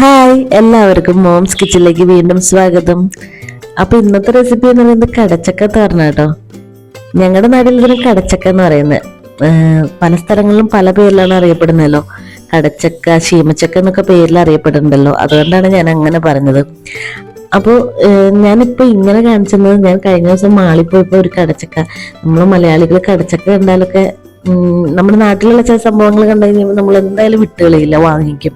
Hi എല്ലാവർക്കും moms കിച്ചണിലേക്ക് വീണ്ടും സ്വാഗതം. അപ്പൊ ഇന്നത്തെ റെസിപ്പി എന്ന് പറയുന്നത് കടച്ചക്ക തോരന കേട്ടോ ഞങ്ങളുടെ നാട്ടിൽ ഇതിന് കടച്ചക്ക എന്ന് പറയുന്നത് പല സ്ഥലങ്ങളിലും പല പേരിലാണ് അറിയപ്പെടുന്നല്ലോ. കടച്ചക്ക ശീമച്ചക്ക എന്നൊക്കെ പേരിൽ അറിയപ്പെടുന്നുണ്ടല്ലോ. അതുകൊണ്ടാണ് ഞാൻ അങ്ങനെ പറഞ്ഞത് അപ്പോൾ ഞാനിപ്പോൾ ഇങ്ങനെ കാണിച്ചത് ഞാൻ കഴിഞ്ഞ ദിവസം മാളിൽ പോയപ്പോൾ ഒരു കടച്ചക്ക. നമ്മൾ മലയാളികൾ കടച്ചക്ക കണ്ടാലൊക്കെ നമ്മുടെ നാട്ടിലുള്ള ചില സംഭവങ്ങൾ കണ്ടു കഴിഞ്ഞാൽ നമ്മൾ എന്തായാലും വിട്ടുകളിയില്ല വാങ്ങിക്കും.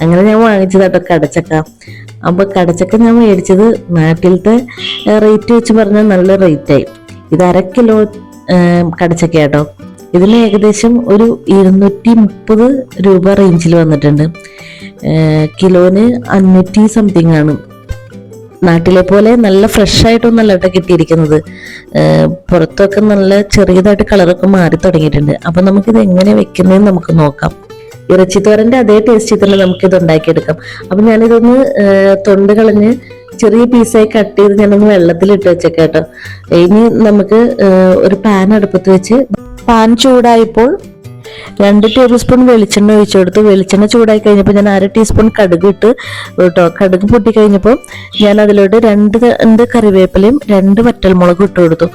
അങ്ങനെ ഞാൻ വാങ്ങിച്ചത് കേട്ടോ കടച്ചക്ക. അപ്പൊ കടച്ചക്ക ഞാൻ മേടിച്ചത് നാട്ടിലത്തെ റേറ്റ് വെച്ച് പറഞ്ഞാൽ നല്ല റേറ്റായി ഇത് അര കിലോ കടച്ചക്ക കേട്ടോ. ഇതിന് ഏകദേശം ഒരു ഇരുന്നൂറ്റി മുപ്പത് രൂപ റേഞ്ചിൽ വന്നിട്ടുണ്ട്. കിലോന് അഞ്ഞൂറ്റി സംതിങ് ആണ്. നാട്ടിലെ പോലെ നല്ല ഫ്രഷ് ആയിട്ടൊന്നല്ല കേട്ടോ കിട്ടിയിരിക്കുന്നത്. പുറത്തൊക്കെ നല്ല ചെറിയതായിട്ട് കളറൊക്കെ മാറി തുടങ്ങിയിട്ടുണ്ട്. അപ്പൊ നമുക്കിത് എങ്ങനെ വെക്കുന്നതെന്ന് നമുക്ക് നോക്കാം. ഇറച്ചിത്തോരന്റെ അതേ ടേസ്റ്റിൽ തന്നെ നമുക്കിത് ഉണ്ടാക്കിയെടുക്കാം. അപ്പൊ ഞാനിതൊന്ന് തൊണ്ട് കളഞ്ഞ് ചെറിയ പീസായി കട്ട് ചെയ്ത് ഞാനൊന്ന് വെള്ളത്തിലിട്ട് വെച്ചേക്കാം കേട്ടോ. ഇനി നമുക്ക് ഒരു പാൻ അടുപ്പത്ത് വെച്ച് പാൻ ചൂടായപ്പോൾ രണ്ട് ടേബിൾ സ്പൂൺ വെളിച്ചെണ്ണ ഒഴിച്ചു കൊടുത്തു വെളിച്ചെണ്ണ ചൂടായി കഴിഞ്ഞപ്പോൾ ഞാൻ അര ടീസ്പൂൺ കടുക് ഇട്ട് കേട്ടോ. കടുക് പൊട്ടി കഴിഞ്ഞപ്പോൾ ഞാൻ അതിലോട്ട് രണ്ട് എന്ത് കറിവേപ്പിലയും രണ്ട് വറ്റൽമുളകും ഇട്ട് കൊടുത്തു.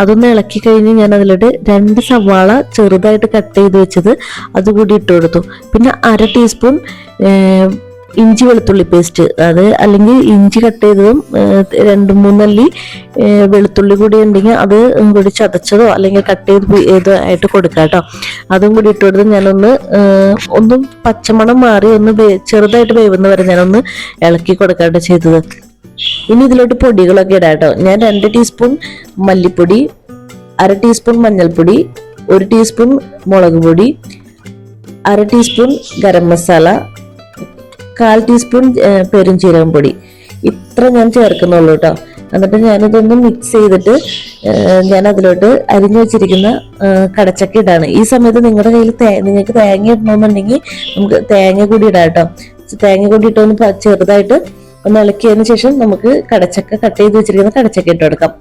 അതൊന്ന് ഇളക്കി കഴിഞ്ഞ് ഞാൻ അതിലോട്ട് രണ്ട് സവാള ചെറുതായിട്ട് കട്ട് ചെയ്ത് വെച്ചത് അതുകൂടി ഇട്ട് കൊടുത്തു. പിന്നെ അര ടീസ്പൂൺ ഇഞ്ചി വെളുത്തുള്ളി പേസ്റ്റ് അത് അല്ലെങ്കിൽ ഇഞ്ചി കട്ട് ചെയ്തതും രണ്ട് മൂന്നല്ലി വെളുത്തുള്ളി കൂടി ഉണ്ടെങ്കിൽ അത് കൂടി ചതച്ചതോ അല്ലെങ്കിൽ കട്ട് ചെയ്ത് ഏതോ ആയിട്ട് കൊടുക്കാം കേട്ടോ. അതും കൂടി ഇട്ട് കൊടുത്ത് ഞാനൊന്ന് ഒന്നും പച്ചമണം മാറി ഒന്ന് ചെറുതായിട്ട് വേവുന്ന വരെ ഞാനൊന്ന് ഇളക്കി കൊടുക്കാട്ടോ ചെയ്തത്. ഇനി ഇതിലോട്ട് പൊടികളൊക്കെ ഇടാം കേട്ടോ. ഞാൻ രണ്ട് ടീസ്പൂൺ മല്ലിപ്പൊടി അര ടീസ്പൂൺ മഞ്ഞൾപ്പൊടി ഒരു ടീസ്പൂൺ മുളക് പൊടി അര ടീസ്പൂൺ ഗരം മസാല കാൽ ടീസ്പൂൺ പെരും പെരുംജീരകം പൊടി. ഇത്ര ഞാൻ ചേർക്കുന്നുള്ളൂ കേട്ടോ എന്നിട്ട് ഞാനിതൊന്ന് മിക്സ് ചെയ്തിട്ട് ഞാൻ അതിലോട്ട് അരിഞ്ഞു വെച്ചിരിക്കുന്ന കടച്ചക്ക ഇടാണ്. ഈ സമയത്ത് നിങ്ങളുടെ കയ്യിൽ നിങ്ങൾക്ക് തേങ്ങ ഇടണമെന്നുണ്ടെങ്കിൽ നമുക്ക് തേങ്ങ കൂടി ഇടാം കേട്ടോ തേങ്ങ കൂടി ഇട്ടൊന്ന് ചെറുതായിട്ട് ഒന്ന് ഇളക്കിയതിന് ശേഷം നമുക്ക് കടച്ചക്ക കട്ട് ചെയ്ത് വെച്ചിരിക്കുന്ന കടച്ചക്ക ഇട്ട് കൊടുക്കാം.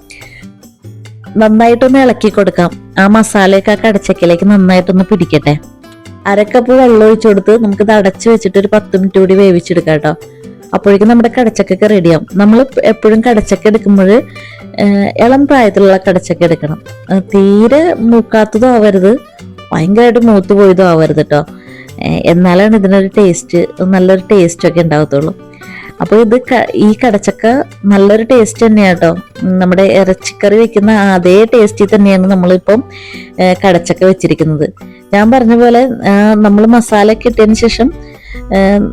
നന്നായിട്ടൊന്ന് ഇളക്കി കൊടുക്കാം. ആ മസാലയൊക്കെ ആ കടച്ചക്കയിലേക്ക് നന്നായിട്ടൊന്ന് പിടിക്കട്ടെ. അരക്കപ്പ് വെള്ളം ഒഴിച്ചു കൊടുത്ത് നമുക്കിത് അടച്ചു വെച്ചിട്ട് ഒരു പത്ത് മിനിറ്റ് കൂടി വേവിച്ചെടുക്കാം കേട്ടോ. അപ്പോഴേക്കും നമ്മുടെ കടച്ചക്കൊക്കെ റെഡിയാവും നമ്മൾ എപ്പോഴും കടച്ചക്ക എടുക്കുമ്പോൾ ഇളം പ്രായത്തിലുള്ള കടച്ചക്ക എടുക്കണം. തീരെ മൂക്കാത്തതും ആവരുത്. ഭയങ്കരമായിട്ട് മൂത്ത് പോയതും ആവരുത് കേട്ടോ. എന്നാലാണ് ഇതിനൊരു ടേസ്റ്റ് നല്ലൊരു ടേസ്റ്റ് ഒക്കെ ഉണ്ടാവത്തുള്ളൂ. അപ്പോൾ ഇത് ഈ കടച്ചക്ക നല്ലൊരു ടേസ്റ്റ് തന്നെയാണ് കേട്ടോ. നമ്മുടെ ഇറച്ചിക്കറി വെക്കുന്ന അതേ ടേസ്റ്റിൽ തന്നെയാണ് നമ്മളിപ്പം കടച്ചക്ക വെച്ചിരിക്കുന്നത്. ഞാൻ പറഞ്ഞ പോലെ നമ്മൾ മസാല ഒക്കെ ഇട്ടതിന് ശേഷം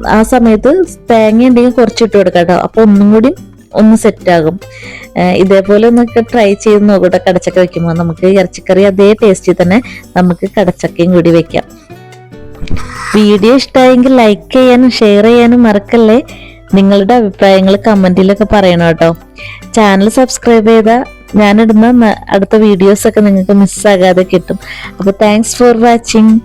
ആ സമയത്ത് തേങ്ങ ഉണ്ടെങ്കിൽ കുറച്ചിട്ട് കൊടുക്കാം കേട്ടോ അപ്പോൾ ഒന്നും കൂടി ഒന്ന് സെറ്റ് ആകും. ഏ, ഇതേപോലെ ഒന്നൊക്കെ ട്രൈ ചെയ്ത് നോക്കട്ടെ കടച്ചക്ക വെക്കുമ്പോൾ നമുക്ക് ഇറച്ചിക്കറി അതേ ടേസ്റ്റിൽ തന്നെ നമുക്ക് കടച്ചക്കയും കൂടി വെക്കാം. വീഡിയോ ഇഷ്ടമായെങ്കിൽ ലൈക്ക് ചെയ്യാനും ഷെയർ ചെയ്യാനും മറക്കല്ലേ? നിങ്ങളുടെ അഭിപ്രായങ്ങൾ കമന്റിലൊക്കെ പറയണം കേട്ടോ. ചാനൽ സബ്സ്ക്രൈബ് ചെയ്താൽ ഞാനിടുന്ന അടുത്ത വീഡിയോസ് ഒക്കെ നിങ്ങൾക്ക് മിസ്സാകാതെ കിട്ടും. അപ്പോൾ താങ്ക്സ് ഫോർ വാച്ചിങ്